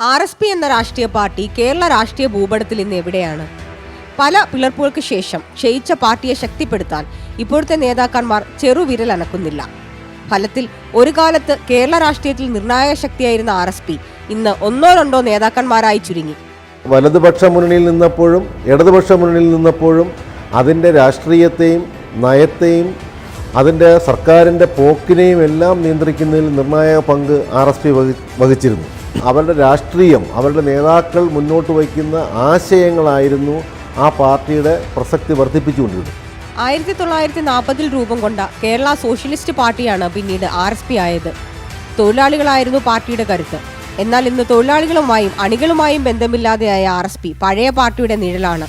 R S P എന്ന രാഷ്ട്രീയ party Kerala രാഷ്ട്രീയ ഭൂപടത്തിൽ ഇന്ന് എവിടെയാണ്? പല പിളർപ്പുകൾക്ക് ശേഷം ക്ഷയിച്ച പാർട്ടിയെ ശക്തിപ്പെടുത്താൻ ഇപ്പോഴത്തെ നേതാക്കന്മാർ ചെറുവിരൽ അനക്കുന്നില്ല. ഫലത്തിൽ ഒരു കാലത്ത് കേരള രാഷ്ട്രീയത്തിൽ നിർണായക ശക്തിയായിരുന്ന ആർ എസ് പി ഇന്ന് ഒന്നോ രണ്ടോ നേതാക്കന്മാരായി ചുരുങ്ങി. വലതുപക്ഷ മുന്നണിയിൽ നിന്നപ്പോഴും ഇടതുപക്ഷ മുന്നണിയിൽ നിന്നപ്പോഴും അതിന്റെ രാഷ്ട്രീയത്തെയും നയത്തെയും അതിന്റെ സർക്കാരിന്റെ പോക്കിനെയും എല്ലാം നിയന്ത്രിക്കുന്നതിൽ നിർണായക പങ്ക് ആർ എസ് പി വഹിച്ചിരുന്നു. അവരുടെ രാഷ്ട്രീയം അവരുടെ നേതാക്കൾ മുന്നോട്ട് വയ്ക്കുന്ന ആശയങ്ങളായിരുന്നു ആ പാർട്ടിയുടെ പ്രസക്തി വർദ്ധിപ്പിച്ചുകൊണ്ടിരുന്നത്. ആയിരത്തി തൊള്ളായിരത്തി നാൽപ്പതിൽ രൂപം കൊണ്ട കേരള സോഷ്യലിസ്റ്റ് പാർട്ടിയാണ് പിന്നീട് ആർ എസ് പി ആയത്. തൊഴിലാളികളായിരുന്നു പാർട്ടിയുടെ കരുത്ത്. എന്നാൽ ഇന്ന് തൊഴിലാളികളുമായും അണികളുമായും ബന്ധമില്ലാതെയായ ആർ എസ് പി പഴയ പാർട്ടിയുടെ നിഴലാണ്.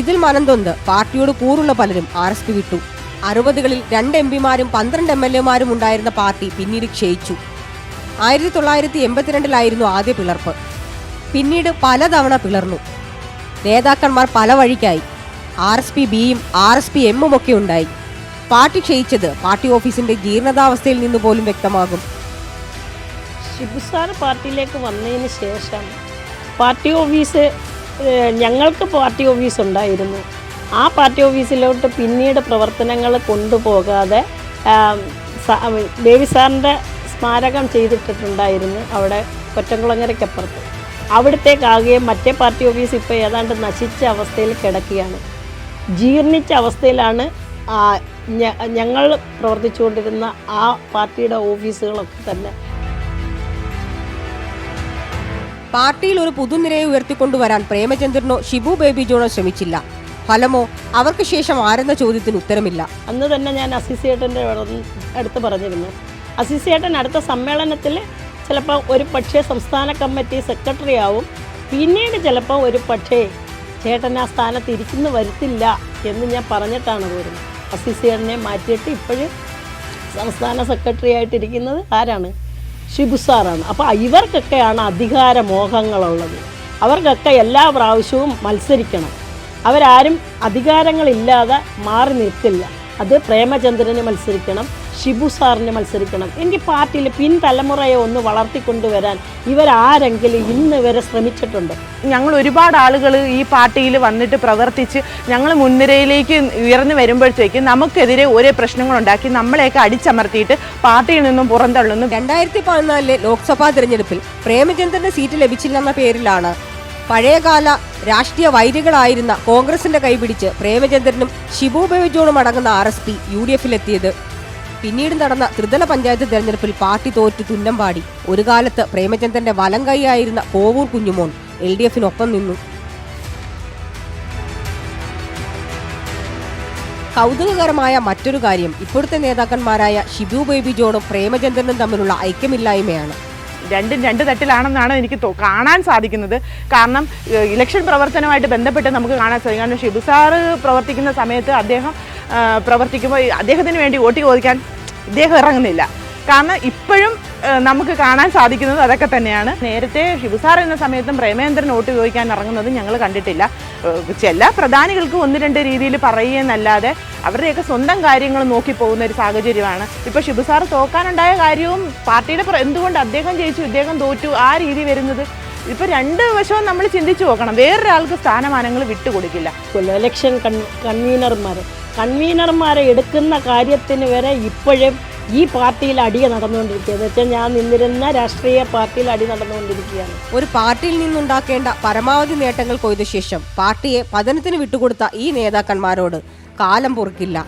ഇതിൽ മനംതൊന്ത് പാർട്ടിയോട് കൂറുള്ള പലരും ആർ എസ് പി വിട്ടു. അറുപതുകളിൽ രണ്ട് എം പിമാരും പന്ത്രണ്ട് എം എൽ എമാരും ഉണ്ടായിരുന്ന പാർട്ടി പിന്നീട് ക്ഷയിച്ചു. ആയിരത്തി തൊള്ളായിരത്തി എൺപത്തിരണ്ടിലായിരുന്നു ആദ്യ പിളർപ്പ്. പിന്നീട് പലതവണ പിളർന്നു. നേതാക്കന്മാർ പല വഴിക്കായി. ആർ എസ് പി ബിയും ആർ എസ് പി എമ്മും ഒക്കെ ഉണ്ടായി. പാർട്ടി ക്ഷയിച്ചത് പാർട്ടി ഓഫീസിന്റെ ജീർണതാവസ്ഥയിൽ നിന്ന് പോലും വ്യക്തമാകും. ഷിബുസാർ പാർട്ടിയിലേക്ക് വന്നതിന് ശേഷം പാർട്ടി ഓഫീസ് ഞങ്ങൾക്ക് പാർട്ടി ഓഫീസ് ഉണ്ടായിരുന്നു. ആ പാർട്ടി ഓഫീസിലോട്ട് പിന്നീട് പ്രവർത്തനങ്ങൾ കൊണ്ടുപോകാതെ ബേബി സാറിന്റെ സ്മാരകം ചെയ്തിട്ടിട്ടുണ്ടായിരുന്നു അവിടെ കൊറ്റംകുളങ്ങരയ്ക്കപ്പുറത്ത്. അവിടത്തേക്കാകുകയും മറ്റേ പാർട്ടി ഓഫീസ് ഇപ്പോൾ ഏതാണ്ട് നശിച്ച അവസ്ഥയിൽ കിടക്കുകയാണ്. ജീർണിച്ച അവസ്ഥയിലാണ് ഞങ്ങൾ പ്രവർത്തിച്ചുകൊണ്ടിരുന്ന ആ പാർട്ടിയുടെ ഓഫീസുകളൊക്കെ തന്നെ. പാർട്ടിയിൽ ഒരു പുതുനിരയെ ഉയർത്തിക്കൊണ്ടുവരാൻ പ്രേമചന്ദ്രനോ ഷിബു ബേബി ജോണോ ശ്രമിച്ചില്ല. ഫലമോ അവർക്ക് ശേഷം ആരെന്ന ചോദ്യത്തിന് ഉത്തരമില്ല. അന്ന് തന്നെ ഞാൻ അസിസിയേട്ടന്റെ അടുത്ത് പറഞ്ഞിരുന്നു. അസിസിയേട്ടൻ അടുത്ത സമ്മേളനത്തിൽ ചിലപ്പോൾ ഒരു പക്ഷേ സംസ്ഥാന കമ്മിറ്റി സെക്രട്ടറി ആവും. പിന്നീട് ചിലപ്പോൾ ഒരു പക്ഷേ ചേട്ടൻ ആ സ്ഥാനത്ത് ഇരിക്കുന്നു വരുത്തില്ല എന്ന് ഞാൻ പറഞ്ഞിട്ടാണ് പോരുന്നത്. അസിസിയേട്ടനെ മാറ്റിയിട്ട് ഇപ്പോഴും സംസ്ഥാന സെക്രട്ടറി ആയിട്ടിരിക്കുന്നത് ആരാണ്? ഷിബു സാറാണ്. അപ്പോൾ ഇവർക്കൊക്കെയാണ് അധികാരമോഹങ്ങളുള്ളത് അവർക്കൊക്കെ എല്ലാ പ്രാവശ്യവും മത്സരിക്കണം. അവരാരും അധികാരങ്ങളില്ലാതെ മാറി നിൽക്കില്ല. അത് പ്രേമചന്ദ്രന് മത്സരിക്കണം. ഷിബു സാറിന് മത്സരിക്കണം. എനിക്ക് പാർട്ടിയിൽ പിൻതലമുറയെ ഒന്ന് വളർത്തിക്കൊണ്ടുവരാൻ ഇവരാരെങ്കിലും ഇന്ന് വരെ ശ്രമിച്ചിട്ടുണ്ട്. ഞങ്ങൾ ഒരുപാട് ആളുകൾ ഈ പാർട്ടിയിൽ വന്നിട്ട് പ്രവർത്തിച്ച് ഞങ്ങൾ മുൻനിരയിലേക്ക് ഉയർന്നു വരുമ്പോഴത്തേക്ക് നമുക്കെതിരെ ഒരേ പ്രശ്നങ്ങളുണ്ടാക്കി നമ്മളെയൊക്കെ അടിച്ചമർത്തിയിട്ട് പാർട്ടിയിൽ നിന്നും പുറന്തള്ളുന്നു. രണ്ടായിരത്തി പതിനാലിലെ ലോക്സഭാ തിരഞ്ഞെടുപ്പിൽ പ്രേമചന്ദ്രന്റെ സീറ്റ് ലഭിച്ചില്ലെന്ന പേരിലാണ് പഴയകാല രാഷ്ട്രീയ വൈരികളായിരുന്ന കോൺഗ്രസിന്റെ കൈപിടിച്ച് പ്രേമചന്ദ്രനും ഷിബു ബേജോണും ജോണും അടങ്ങുന്ന R S P U D എഫിലെത്തിയത്. പിന്നീട് നടന്ന ത്രിതല പഞ്ചായത്ത് തെരഞ്ഞെടുപ്പിൽ പാർട്ടി തോറ്റ് തുന്നം പാടി. ഒരു കാലത്ത് പ്രേമചന്ദ്രന്റെ വലം കൈയായിരുന്ന കോവൂർ കുഞ്ഞുമോൻ എൽ ഡി എഫിനൊപ്പം നിന്നു. കൗതുകകരമായ മറ്റൊരു കാര്യം ഇപ്പോഴത്തെ നേതാക്കന്മാരായ ഷിബു ബേബി ജോണും പ്രേമചന്ദ്രനും തമ്മിലുള്ള ഐക്യമില്ലായ്മയാണ്. രണ്ടും രണ്ട് തട്ടിലാണെന്നാണ് എനിക്ക് കാണാൻ സാധിക്കുന്നത്. കാരണം ഇലക്ഷൻ പ്രവർത്തനമായിട്ട് ബന്ധപ്പെട്ട് നമുക്ക് കാണാൻ സാധിക്കും. കാരണം ഷിബു സാറ് പ്രവർത്തിക്കുന്ന സമയത്ത് അദ്ദേഹം പ്രവർത്തിക്കുമ്പോൾ അദ്ദേഹത്തിന് വേണ്ടി വോട്ട് ചോദിക്കാൻ ഇദ്ദേഹം ഇറങ്ങുന്നില്ല. കാരണം ഇപ്പോഴും നമുക്ക് കാണാൻ സാധിക്കുന്നത് അതൊക്കെ തന്നെയാണ്. നേരത്തെ ഷിബുസാർ എന്ന സമയത്തും പ്രേമേന്ദ്രൻ വോട്ട് ചോദിക്കാൻ ഇറങ്ങുന്നത് ഞങ്ങൾ കണ്ടിട്ടില്ല. ചില പ്രധാനികൾക്ക് ഒന്ന് രണ്ട് രീതിയിൽ പറയുകയെന്നല്ലാതെ അവരുടെയൊക്കെ സ്വന്തം കാര്യങ്ങൾ നോക്കി പോകുന്ന ഒരു സാഹചര്യമാണ്. ഇപ്പോൾ ഷിബുസാർ തോക്കാനുണ്ടായ കാര്യവും പാർട്ടിയുടെ എന്തുകൊണ്ട് അദ്ദേഹം ജയിച്ചു ഇദ്ദേഹം തോറ്റു ആ രീതി വരുന്നത് ഇപ്പോൾ രണ്ട് വശവും നമ്മൾ ചിന്തിച്ചു നോക്കണം. വേറൊരാൾക്ക് സ്ഥാനമാനങ്ങൾ വിട്ടുകൊടുക്കില്ല. ഇലക്ഷൻ കൺ കൺവീനർമാർ കൺവീനർമാരെ എടുക്കുന്ന കാര്യത്തിന് വരെ ഇപ്പോഴും ഈ പാർട്ടിയിൽ അടിയ നടന്നുകൊണ്ടിരിക്കുക എന്ന് വെച്ചാൽ ഞാൻ നിന്നിരുന്ന രാഷ്ട്രീയ പാർട്ടിയിൽ അടി നടന്നുകൊണ്ടിരിക്കുകയാണ്. ഒരു പാർട്ടിയിൽ നിന്നുണ്ടാക്കേണ്ട പരമാവധി നേട്ടങ്ങൾ കൊയ്ത ശേഷം പാർട്ടിയെ പതനത്തിന് വിട്ടുകൊടുത്ത ഈ നേതാക്കന്മാരോട് കാലം പൊറുക്കില്ല.